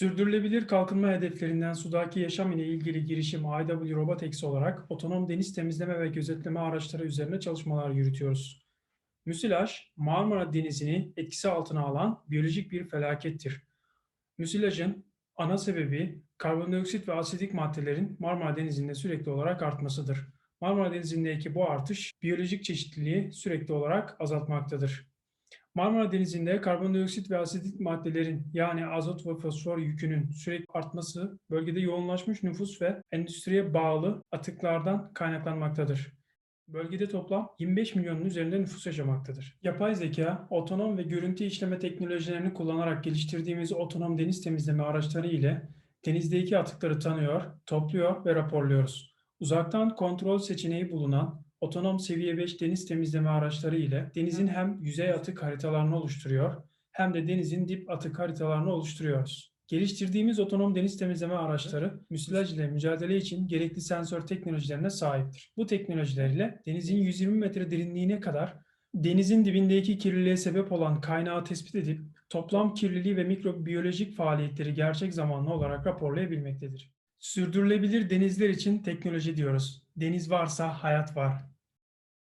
Sürdürülebilir kalkınma hedeflerinden sudaki yaşam ile ilgili girişim IW Robotics olarak otonom deniz temizleme ve gözetleme araçları üzerine çalışmalar yürütüyoruz. Müsilaj, Marmara Denizi'ni etkisi altına alan biyolojik bir felakettir. Müsilajın ana sebebi karbondioksit ve asidik maddelerin Marmara Denizi'nde sürekli olarak artmasıdır. Marmara Denizi'ndeki bu artış biyolojik çeşitliliği sürekli olarak azaltmaktadır. Marmara Denizi'nde karbondioksit ve asidik maddelerin yani azot ve fosfor yükünün sürekli artması bölgede yoğunlaşmış nüfus ve endüstriye bağlı atıklardan kaynaklanmaktadır. Bölgede toplam 25 milyonun üzerinde nüfus yaşamaktadır. Yapay zeka, otonom ve görüntü işleme teknolojilerini kullanarak geliştirdiğimiz otonom deniz temizleme araçları ile denizdeki atıkları tanıyor, topluyor ve raporluyoruz. Uzaktan kontrol seçeneği bulunan otonom seviye 5 deniz temizleme araçları ile denizin hem yüzey atık haritalarını oluşturuyor hem de denizin dip atık haritalarını oluşturuyoruz. Geliştirdiğimiz otonom deniz temizleme araçları müsilaj ile mücadele için gerekli sensör teknolojilerine sahiptir. Bu teknolojiler ile denizin 120 metre derinliğine kadar denizin dibindeki kirliliğe sebep olan kaynağı tespit edip toplam kirliliği ve mikrobiyolojik faaliyetleri gerçek zamanlı olarak raporlayabilmektedir. Sürdürülebilir denizler için teknoloji diyoruz. Deniz varsa hayat var.